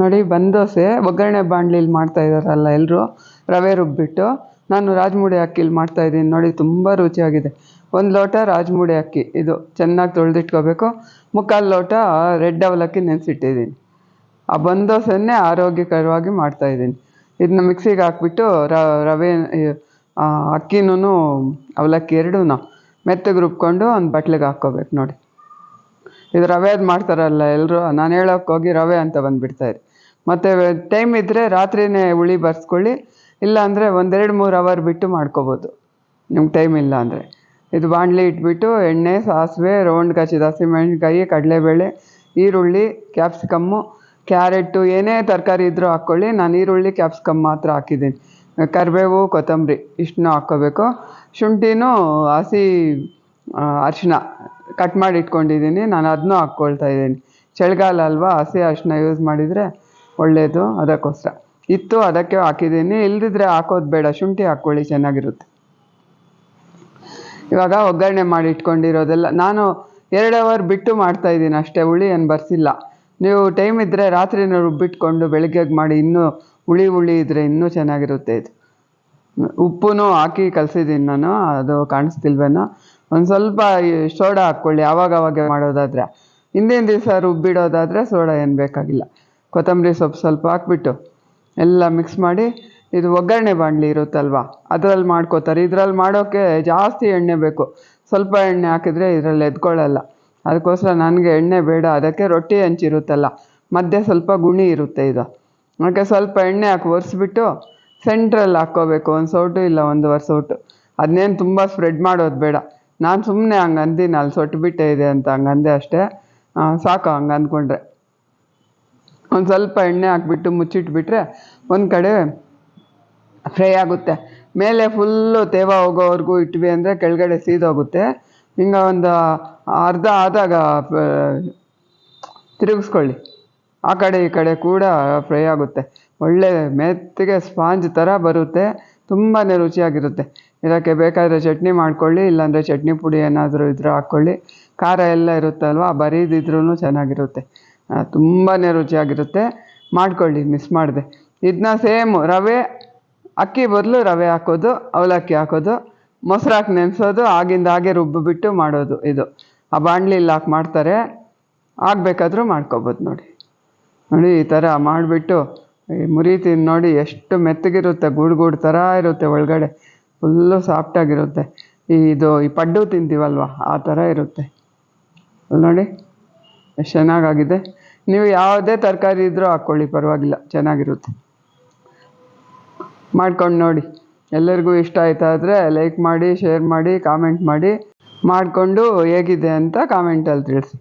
ನೋಡಿ ಬಂದೋಸೆ ಒಗ್ಗರಣೆ ಬಾಣ್ಲಿಲಿ ಮಾಡ್ತಾ ಇದ್ದಾರಲ್ಲ ಎಲ್ಲರೂ ರವೆ ರುಬ್ಬಿಟ್ಟು. ನಾನು ರಾಜಮುಡಿ ಅಕ್ಕಿಲಿ ಮಾಡ್ತಾ ಇದ್ದೀನಿ. ನೋಡಿ, ತುಂಬ ರುಚಿಯಾಗಿದೆ. ಒಂದು ಲೋಟ ರಾಜಮುಡಿ ಅಕ್ಕಿ. ಇದು ಚೆನ್ನಾಗಿ ತೊಳೆದಿಟ್ಕೋಬೇಕು. ಮುಕ್ಕಾಲು ಲೋಟ ರೆಡ್ ಅವಲಕ್ಕಿ ನೆನೆಸಿಟ್ಟಿದ್ದೀನಿ. ಆ ಬಂದೋಸನ್ನೇ ಆರೋಗ್ಯಕರವಾಗಿ ಮಾಡ್ತಾಯಿದ್ದೀನಿ ಇದನ್ನ ಮಿಕ್ಸಿಗೆ ಹಾಕ್ಬಿಟ್ಟು ರವೆ ಅಕ್ಕಿನೂ ಅವಲಕ್ಕಿ ಎರಡೂ ಮೆತ್ತಗೆ ರುಬ್ಕೊಂಡು ಒಂದು ಬಟ್ಲಿಗೆ ಹಾಕ್ಕೋಬೇಕು ನೋಡಿ. ಇದು ರವೆದು ಮಾಡ್ತಾರಲ್ಲ ಎಲ್ಲರೂ ನಾನು ಹೇಳೋಕೆ ಹೋಗಿ ರವೆ ಅಂತ ಬಂದುಬಿಡ್ತಾಯಿದೆ ಮತ್ತು ಟೈಮ್ ಇದ್ದರೆ ರಾತ್ರಿಯೇ ಹುಳಿ ಬರ್ಸ್ಕೊಳ್ಳಿ ಇಲ್ಲಾಂದರೆ ಒಂದೆರಡು ಮೂರು ಅವರ್ ಬಿಟ್ಟು ಮಾಡ್ಕೋಬೋದು. ನಿಮ್ಗೆ ಟೈಮ್ ಇಲ್ಲ ಅಂದರೆ. ಇದು ಬಾಣಲಿ ಇಟ್ಬಿಟ್ಟು ಎಣ್ಣೆ, ಸಾಸಿವೆ ರೌಂಡ್ ಕಚ್ಚಿದ ಹಸಿಮೆಣ್ಸಿನ್ಕಾಯಿ ಕಡಲೆಬೇಳೆ, ಈರುಳ್ಳಿ ಕ್ಯಾಪ್ಸಿಕಮ್ಮು ಕ್ಯಾರೆಟು ಏನೇ ತರಕಾರಿ ಇದ್ದರೂ ಹಾಕ್ಕೊಳ್ಳಿ. ನಾನು ಈರುಳ್ಳಿ ಕ್ಯಾಪ್ಸಿಕಮ್ ಮಾತ್ರ ಹಾಕಿದ್ದೀನಿ. ಕರಿಬೇವು, ಕೊತ್ತಂಬರಿ ಇಷ್ಟನ್ನೂ ಹಾಕ್ಕೋಬೇಕು. ಶುಂಠಿನೂ ಹಸಿ ಅರಿಶಿನ ಕಟ್ ಮಾಡಿ ಇಟ್ಕೊಂಡಿದ್ದೀನಿ. ನಾನು ಅದನ್ನೂ ಹಾಕ್ಕೊಳ್ತಾ ಇದ್ದೀನಿ. ಚಳಿಗಾಲ ಅಲ್ವಾ, ಹಸಿ ಅರಿಶಿನ ಯೂಸ್ ಮಾಡಿದರೆ ಒಳ್ಳೆಯದು ಅದಕ್ಕೋಸ್ಕರ. ಇತ್ತು, ಅದಕ್ಕೆ ಹಾಕಿದ್ದೀನಿ. ಇಲ್ದಿದ್ರೆ ಹಾಕೋದು ಬೇಡ, ಶುಂಠಿ ಹಾಕ್ಕೊಳ್ಳಿ, ಚೆನ್ನಾಗಿರುತ್ತೆ. ಇವಾಗ ಒಗ್ಗರಣೆ ಮಾಡಿ ಇಟ್ಕೊಂಡಿರೋದೆಲ್ಲ, ನಾನು ಎರಡು ಅವರ್ ಬಿಟ್ಟು ಮಾಡ್ತಾ ಇದ್ದೀನಿ ಅಷ್ಟೇ, ಹುಳಿ ಏನು ಬರ್ಸಿಲ್ಲ. ನೀವು ಟೈಮ್ ಇದ್ದರೆ ರಾತ್ರಿನೂ ರುಬ್ಬಿಟ್ಕೊಂಡು ಬೆಳಗ್ಗೆಗೆ ಮಾಡಿ, ಇನ್ನೂ ಹುಳಿ ಹುಳಿ ಇದ್ದರೆ ಇನ್ನೂ ಚೆನ್ನಾಗಿರುತ್ತೆ ಇದು. ಉಪ್ಪು ಹಾಕಿ ಕಲಸಿದ್ದೀನಿ ನಾನು, ಅದು ಕಾಣಿಸ್ತಿಲ್ವೇನೋ. ಒಂದು ಸ್ವಲ್ಪ ಸೋಡಾ ಹಾಕ್ಕೊಳ್ಳಿ ಆವಾಗ ಅವಾಗೆ ಮಾಡೋದಾದರೆ. ಹಿಂದಿನ ದಿವಸ ರುಬ್ಬಿಡೋದಾದರೆ ಸೋಡಾ ಏನು ಬೇಕಾಗಿಲ್ಲ. ಕೊತ್ತಂಬರಿ ಸೊಪ್ಪು ಸ್ವಲ್ಪ ಹಾಕ್ಬಿಟ್ಟು ಎಲ್ಲ ಮಿಕ್ಸ್ ಮಾಡಿ, ಇದು ಒಗ್ಗರಣೆ ಬಾಣಲಿ ಇರುತ್ತಲ್ವ, ಅದರಲ್ಲಿ ಮಾಡ್ಕೋತಾರೆ. ಇದ್ರಲ್ಲಿ ಮಾಡೋಕ್ಕೆ ಜಾಸ್ತಿ ಎಣ್ಣೆ ಬೇಕು. ಸ್ವಲ್ಪ ಎಣ್ಣೆ ಹಾಕಿದರೆ ಇದರಲ್ಲಿ ಎದ್ಕೊಳ್ಳಲ್ಲ. ಅದಕ್ಕೋಸ್ಕರ ನನಗೆ ಎಣ್ಣೆ ಬೇಡ, ಅದಕ್ಕೆ ರೊಟ್ಟಿ ಹಂಚಿರುತ್ತಲ್ಲ, ಮಧ್ಯೆ ಸ್ವಲ್ಪ ಗುಣಿ ಇರುತ್ತೆ ಇದು. ಅದಕ್ಕೆ ಸ್ವಲ್ಪ ಎಣ್ಣೆ ಹಾಕಿ ಒರೆಸ್ಬಿಟ್ಟು ಸೆಂಟ್ರಲ್ಲಿ ಹಾಕ್ಕೋಬೇಕು, ಒಂದು ಸೌಟು ಇಲ್ಲ ಒಂದೂವರೆ ಸೌಟು. ಅದನ್ನೇನು ತುಂಬ ಸ್ಪ್ರೆಡ್ ಮಾಡೋದು ಬೇಡ. ನಾನು ಸುಮ್ಮನೆ ಹಂಗೆ ಅಂದಿನಿ ಅಲ್ಲಿ ಸೊಟ್ಬಿಟ್ಟೆ ಇದೆ ಅಂತ ಹಂಗೆ ಅಂದೆ ಅಷ್ಟೇ ಸಾಕು ಹಂಗೆ ಅಂದ್ಕೊಂಡ್ರೆ ಒಂದು ಸ್ವಲ್ಪ ಎಣ್ಣೆ ಹಾಕ್ಬಿಟ್ಟು ಮುಚ್ಚಿಟ್ಬಿಟ್ರೆ ಒಂದು ಕಡೆ ಫ್ರೈ ಆಗುತ್ತೆ. ಮೇಲೆ ಫುಲ್ಲು ತೇವ ಹೋಗೋವರೆಗೂ ಇಟ್ವಿ ಅಂದರೆ ಕೆಳಗಡೆ ಸೀದೋಗುತ್ತೆ. ಹಿಂಗೆ ಒಂದು ಅರ್ಧ ಆದಾಗ ತಿರುಗಿಸ್ಕೊಳ್ಳಿ. ಆ ಕಡೆ ಈ ಕಡೆ ಕೂಡ ಫ್ರೈ ಆಗುತ್ತೆ. ಒಳ್ಳೆ ಮೆತ್ತಗೆ ಸ್ಪಾಂಜ್ ಥರ ಬರುತ್ತೆ. ತುಂಬಾ ರುಚಿಯಾಗಿರುತ್ತೆ. ಇದಕ್ಕೆ ಬೇಕಾದರೆ ಚಟ್ನಿ ಮಾಡ್ಕೊಳ್ಳಿ, ಇಲ್ಲಾಂದರೆ ಚಟ್ನಿ ಪುಡಿ ಏನಾದರೂ ಇದ್ದರೆ ಹಾಕ್ಕೊಳ್ಳಿ. ಖಾರ ಎಲ್ಲ ಇರುತ್ತಲ್ವ ಬರೀದಿದ್ರೂ ಚೆನ್ನಾಗಿರುತ್ತೆ. ತುಂಬಾ ರುಚಿಯಾಗಿರುತ್ತೆ. ಮಾಡ್ಕೊಳ್ಳಿ ಮಿಸ್ ಮಾಡಿದೆ. ಇದನ್ನ ಸೇಮ್, ರವೆ, ಅಕ್ಕಿ ಬದಲು ರವೆ ಹಾಕೋದು, ಅವಲಕ್ಕಿ ಹಾಕೋದು ಮೊಸರು ಹಾಕಿ ನೆನೆಸೋದು, ಆಗಿಂದ ಹಾಗೆ ರುಬ್ಬಿಬಿಟ್ಟು ಮಾಡೋದು ಇದು. ಆ ಬಾಣಲಿಲಿ ಹಾಕಿ ಮಾಡ್ತಾರೆ. ಆಗಬೇಕಾದ್ರೂ ಮಾಡ್ಕೊಬೋದು ನೋಡಿ. ನೋಡಿ, ಈ ಥರ ಮಾಡಿಬಿಟ್ಟು ಮುರಿತೀನಿ ನೋಡಿ ಎಷ್ಟು ಮೆತ್ತಗಿರುತ್ತೆ, ಗೂಡು ಗೂಡು ಥರ ಇರುತ್ತೆ ಒಳಗಡೆ. ಫುಲ್ಲು ಸಾಫ್ಟಾಗಿರುತ್ತೆ ಇದು, ಈ ಪಡ್ಡು ತಿಂತೀವಲ್ವ, ಆ ಥರ ಇರುತ್ತೆ. ನೋಡಿ, ಎಷ್ಟು ಚೆನ್ನಾಗಾಗಿದೆ. ನೀವು ಯಾವುದೇ ತರಕಾರಿ ಇದ್ದರೂ ಹಾಕ್ಕೊಳ್ಳಿ, ಪರವಾಗಿಲ್ಲ, ಚೆನ್ನಾಗಿರುತ್ತೆ. ಮಾಡ್ಕೊಂಡು ನೋಡಿ. ಎಲ್ಲರಿಗೂ ಇಷ್ಟ ಆಯ್ತಾ ಆದರೆ ಲೈಕ್ ಮಾಡಿ ಶೇರ್ ಮಾಡಿ ಕಾಮೆಂಟ್ ಮಾಡಿ. ಮಾಡಿಕೊಂಡು ಹೇಗಿದೆ ಅಂತ ಕಾಮೆಂಟಲ್ಲಿ ತಿಳಿಸಿ.